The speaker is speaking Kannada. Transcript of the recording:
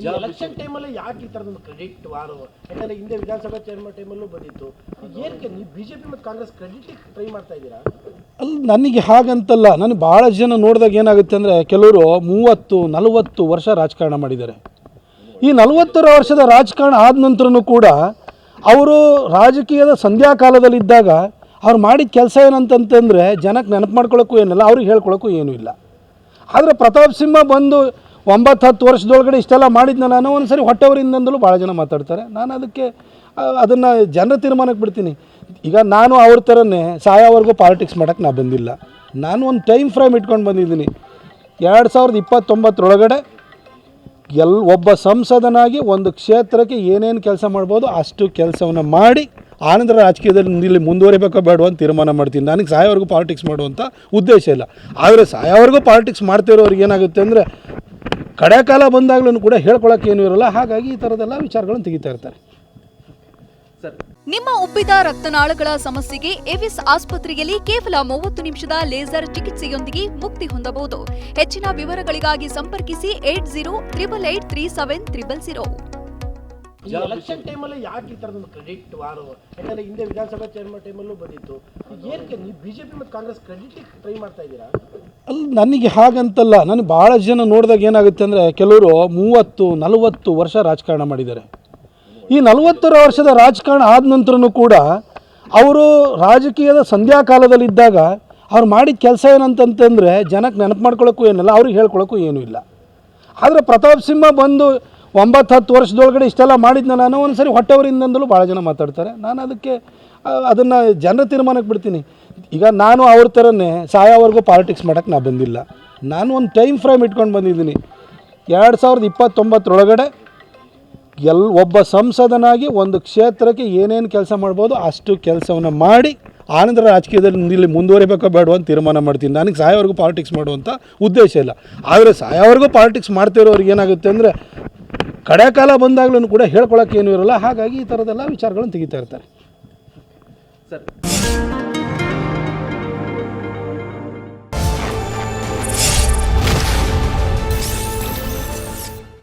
ಈ ಎಲೆಕ್ಷನ್ ಟೈಮಲ್ಲಿ ಯಾಕೆ ಈ ಥರದ ಕ್ರೆಡಿಟ್ ವಾರು? ಯಾಕಂದ್ರೆ ಹಿಂದೆ ವಿಧಾನಸಭಾ ಚೇರ್ಮನ್ ಟೈಮಲ್ಲೂ ಬಂದಿತ್ತು. ಏನಕ್ಕೆ ನೀವು ಬಿಜೆಪಿ ಮತ್ತು ಕಾಂಗ್ರೆಸ್ ಕ್ರೆಡಿಟ್ ಟ್ರೈ ಮಾಡ್ತಾ ಇದ್ದೀರಾ? ಅಲ್ಲಿ ನನಗೆ ಹಾಗಂತಲ್ಲ ನನಗೆ ಭಾಳ ಜನ ನೋಡಿದಾಗ ಏನಾಗುತ್ತೆ ಅಂದರೆ ಕೆಲವರು ಮೂವತ್ತು ನಲವತ್ತು ವರ್ಷ ರಾಜಕಾರಣ ಮಾಡಿದ್ದಾರೆ. ಈ ನಲವತ್ತರ ವರ್ಷದ ರಾಜಕಾರಣ ಆದ ನಂತರನೂ ಕೂಡ ಅವರು ರಾಜಕೀಯದ ಸಂಧ್ಯಾ ಕಾಲದಲ್ಲಿದ್ದಾಗ ಅವ್ರು ಮಾಡಿದ ಕೆಲಸ ಏನಂತಂತಂದರೆ ಜನಕ್ಕೆ ನೆನಪು ಮಾಡ್ಕೊಳ್ಳೋಕ್ಕೂ ಏನಿಲ್ಲ ಅವ್ರಿಗೆ ಹೇಳ್ಕೊಳ್ಳೋಕ್ಕೂ ಏನೂ ಇಲ್ಲ. ಆದರೆ ಪ್ರತಾಪ್ ಸಿಂಹ ಬಂದು ಒಂಬತ್ತು ಹತ್ತು ವರ್ಷದೊಳಗಡೆ ಇಷ್ಟೆಲ್ಲ ಮಾಡಿದ್ನ ನಾನು ಒಂದು ಸರಿ ಹೊಟ್ಟೆವರಿಂದಲೂ ಭಾಳ ಜನ ಮಾತಾಡ್ತಾರೆ. ನಾನು ಅದಕ್ಕೆ ಅದನ್ನು ಜನರ ತೀರ್ಮಾನಕ್ಕೆ ಬಿಡ್ತೀನಿ. ಈಗ ನಾನು ಅವ್ರ ಥರನೇ ಸಾಯೋವರೆಗೂ ಪಾಲಿಟಿಕ್ಸ್ ಮಾಡೋಕ್ಕೆ ನಾ ಬಂದಿಲ್ಲ. ನಾನು ಒಂದು ಟೈಮ್ ಫ್ರೇಮ್ ಇಟ್ಕೊಂಡು ಬಂದಿದ್ದೀನಿ. ಎರಡು ಸಾವಿರದ ಇಪ್ಪತ್ತೊಂಬತ್ತರೊಳಗಡೆ ಎಲ್, ಒಬ್ಬ ಸಂಸದನಾಗಿ ಒಂದು ಕ್ಷೇತ್ರಕ್ಕೆ ಏನೇನು ಕೆಲಸ ಮಾಡ್ಬೋದು ಅಷ್ಟು ಕೆಲಸವನ್ನು ಮಾಡಿ ಆನಂತರ ರಾಜಕೀಯದಲ್ಲಿ ಇಲ್ಲಿ ಮುಂದುವರಿಬೇಕೋ ಬೇಡ ಅಂತ ತೀರ್ಮಾನ ಮಾಡ್ತೀನಿ. ನನಗೆ ಸಾಯೋವರೆಗೂ ಪಾಲಿಟಿಕ್ಸ್ ಮಾಡುವಂಥ ಉದ್ದೇಶ ಇಲ್ಲ. ಆದರೆ ಸಾಯೋವರೆಗೂ ಪಾಲಿಟಿಕ್ಸ್ ಮಾಡ್ತಿರೋರಿಗೆ ಏನಾಗುತ್ತೆ ಅಂದರೆ ಕಡೆ ಕಾಲ ಬಂದಾಗಲೂ ಕೂಡ ಹೇಳ್ಕೊಳಕ್ಕೆ ಏನೂ ಇರೋಲ್ಲ. ಹಾಗಾಗಿ ಈ ಥರದ್ದೆಲ್ಲ ವಿಚಾರಗಳನ್ನು ತೆಗಿತಾ ಇರ್ತಾರೆ. ನಿಮ್ಮ ಉಬ್ಬಿದ ರಕ್ತನಾಳಗಳ ಸಮಸ್ಯೆಗೆ ಎವಿಸ್ ಆಸ್ಪತ್ರೆಯಲ್ಲಿ ಕೇವಲ ಮೂವತ್ತು ನಿಮಿಷದ ಲೇಸರ್ ಚಿಕಿತ್ಸೆಯೊಂದಿಗೆ ಮುಕ್ತಿ ಹೊಂದಬಹುದು. ಹೆಚ್ಚಿನ ವಿವರಗಳಿಗಾಗಿ ಸಂಪರ್ಕಿಸಿ eight zero triple eight three seven triple zero. ಈ ಎಲೆಕ್ಷನ್ ಟೈಮಲ್ಲಿ ಯಾಕೆ ಈ ಥರದ ಕ್ರೆಡಿಟ್ ವಾರು? ಯಾಕಂದ್ರೆ ಹಿಂದೆ ವಿಧಾನಸಭಾ ಚೇರ್ಮನ್ ಟೈಮಲ್ಲೂ ಬಂದಿತ್ತು. ಏನಕ್ಕೆ ನೀವು ಬಿಜೆಪಿ ಮತ್ತು ಕಾಂಗ್ರೆಸ್ ಕ್ರೆಡಿಟ್ ಟ್ರೈ ಮಾಡ್ತಾ ಇದ್ದೀರಾ? ಅಲ್ಲಿ ನನಗೆ ಹಾಗಂತಲ್ಲ ನನಗೆ ಭಾಳ ಜನ ನೋಡಿದಾಗ ಏನಾಗುತ್ತೆ ಅಂದರೆ ಕೆಲವರು ಮೂವತ್ತು ನಲವತ್ತು ವರ್ಷ ರಾಜಕಾರಣ ಮಾಡಿದ್ದಾರೆ. ಈ ನಲವತ್ತರ ವರ್ಷದ ರಾಜಕಾರಣ ಆದ ನಂತರನೂ ಕೂಡ ಅವರು ರಾಜಕೀಯದ ಸಂಧ್ಯಾಕಾಲದಲ್ಲಿದ್ದಾಗ ಅವ್ರು ಮಾಡಿದ ಕೆಲಸ ಏನಂತಂತಂದರೆ ಜನಕ್ಕೆ ನೆನಪು ಮಾಡ್ಕೊಳ್ಳೋಕ್ಕೂ ಏನಿಲ್ಲ ಅವ್ರಿಗೆ ಹೇಳ್ಕೊಳ್ಳೋಕ್ಕೂ ಏನೂ ಇಲ್ಲ. ಆದರೆ ಪ್ರತಾಪ್ ಸಿಂಹ ಬಂದು ಒಂಬತ್ತು ಹತ್ತು ವರ್ಷದೊಳಗಡೆ ಇಷ್ಟೆಲ್ಲ ಮಾಡಿದ್ನ ನಾನು ಒಂದು ಸರಿ ಹೊಟ್ಟೆವರಿಂದಲೂ ಭಾಳ ಜನ ಮಾತಾಡ್ತಾರೆ. ನಾನು ಅದಕ್ಕೆ ಅದನ್ನು ಜನರ ತೀರ್ಮಾನಕ್ಕೆ ಬಿಡ್ತೀನಿ. ಈಗ ನಾನು ಅವ್ರ ಥರನೇ ಸಾಯೋವರೆಗೂ ಪಾಲಿಟಿಕ್ಸ್ ಮಾಡೋಕ್ಕೆ ನಾನು ಬಂದಿಲ್ಲ. ನಾನು ಒಂದು ಟೈಮ್ ಫ್ರೇಮ್ ಇಟ್ಕೊಂಡು ಬಂದಿದ್ದೀನಿ. ಎರಡು ಸಾವಿರದ ಇಪ್ಪತ್ತೊಂಬತ್ತರೊಳಗಡೆ ಎಲ್, ಒಬ್ಬ ಸಂಸದನಾಗಿ ಒಂದು ಕ್ಷೇತ್ರಕ್ಕೆ ಏನೇನು ಕೆಲಸ ಮಾಡ್ಬೋದು ಅಷ್ಟು ಕೆಲಸವನ್ನು ಮಾಡಿ ಆನಂತರ ರಾಜಕೀಯದಲ್ಲಿ ಇಲ್ಲಿ ಮುಂದುವರಿಬೇಕೋ ಬೇಡ ಅಂತ ತೀರ್ಮಾನ ಮಾಡ್ತೀನಿ. ನನಗೆ ಸಾಯೋವರೆಗೂ ಪಾಲಿಟಿಕ್ಸ್ ಮಾಡುವಂಥ ಉದ್ದೇಶ ಇಲ್ಲ. ಆದರೆ ಸಾಯೋವರೆಗೂ ಪಾಲಿಟಿಕ್ಸ್ ಮಾಡ್ತಿರೋರಿಗೆ ಏನಾಗುತ್ತೆ ಅಂದರೆ ಕಡೆ ಕಾಲ ಬಂದಾಗಲೂ ಕೂಡ ಹೇಳ್ಕೊಳಕ್ಕೆ ಏನೂ ಇರೋಲ್ಲ. ಹಾಗಾಗಿ ಈ ಥರದ್ದೆಲ್ಲ ವಿಚಾರಗಳನ್ನು ತೆಗಿತಾ ಇರ್ತಾರೆ.